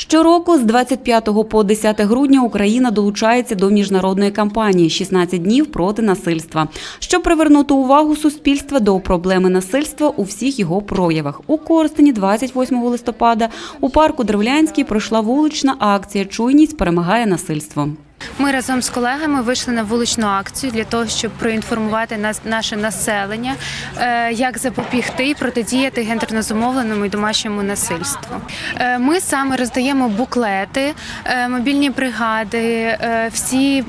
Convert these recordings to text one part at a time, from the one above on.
Щороку з 25 по 10 грудня Україна долучається до міжнародної кампанії «16 днів проти насильства, щоб привернути увагу суспільства до проблеми насильства у всіх його проявах. У Корстені 28 листопада у парку Древлянський пройшла вулична акція Чуйність перемагає насильство. Ми разом з колегами вийшли на вуличну акцію для того, щоб проінформувати нас, наше населення, е, як запобігти і протидіяти гендерно зумовленому і домашньому насильству. Е, Ми саме роздаємо буклети, е, мобільні бригади, всі.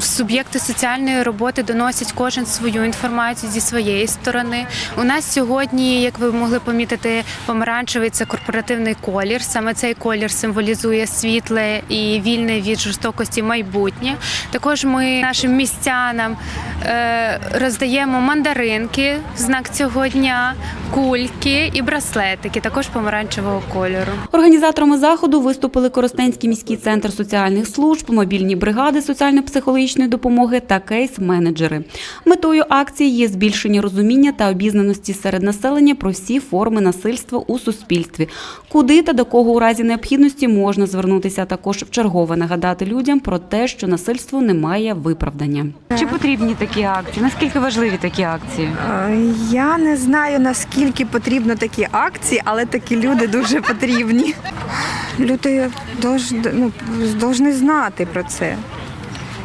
Суб'єкти соціальної роботи доносять кожен свою інформацію зі своєї сторони. У нас сьогодні, як ви могли помітити, помаранчевий це корпоративний колір. Саме цей колір символізує світле і вільне від жорстокості майбутнє. Також ми нашим містянам е, роздаємо мандаринки в знак цього дня, кульки і браслетики, також помаранчевого кольору. Організаторами заходу виступили Коростенський міський центр соціальних служб, мобільні бригади соціально-психологічної допомоги та кейс-менеджери. Метою акції є збільшення розуміння та обізнаності серед населення про всі форми насильства у суспільстві, куди та до кого у разі необхідності можна звернутися, а також вчергове нагадати людям про те, що насильство не має виправдання. Чи потрібні такі акції? Наскільки важливі такі акції? Е, Я не знаю наскільки потрібно такі акції, але такі люди дуже потрібні. Люди дож- ну, знати про це.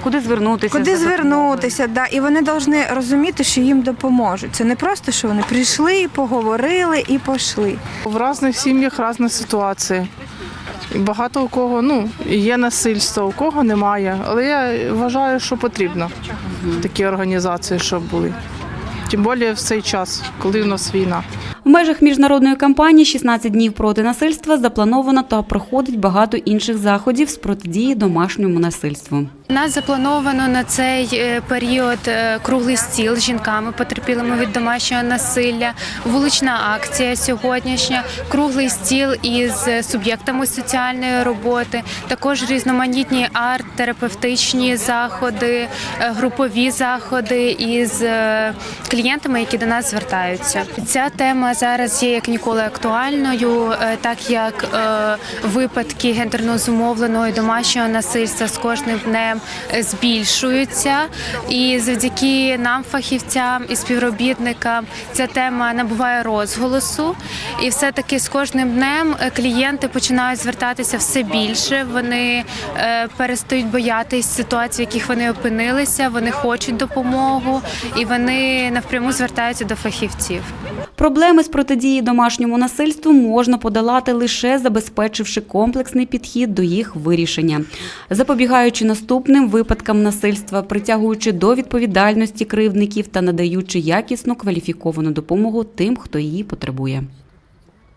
Куди звернутися? Куди за звернутися, да, і вони повинні розуміти, що їм допоможуть. Це не просто, що вони прийшли, поговорили і пішли. В різних сім'ях різні ситуації. Багато у кого ну, є насильство, у кого немає. Але я вважаю, що потрібно такі організації, щоб були. Тим більше в цей час, коли в нас війна. В межах міжнародної кампанії «16 днів проти насильства заплановано та проходить багато інших заходів з протидії домашньому насильству. У нас заплановано на цей е, період е, круглий стіл з жінками, потерпілими від домашнього насилля, вулична акція сьогоднішня, круглий стіл із суб'єктами соціальної роботи, також різноманітні арт-терапевтичні заходи, е, групові заходи із клієнтами, які до нас звертаються. Ця тема зараз є як ніколи актуальною, е, так як е, випадки гендерно зумовленого і домашнього насильства з кожним днем е, збільшуються. І завдяки нам, фахівцям і співробітникам, ця тема набуває розголосу. І все-таки з кожним днем клієнти починають звертатися все більше. Вони перестають боятись ситуацій, в яких вони опинилися. Вони хочуть допомогу і вони напряму звертаються до фахівців. Проблеми з протидії домашньому насильству можна подолати лише забезпечивши комплексний підхід до їх вирішення, запобігаючи наступним випадкам насильства, притягуючи до відповідальності кривдників та надаючи якісну кваліфіковану допомогу тим, хто її потребує.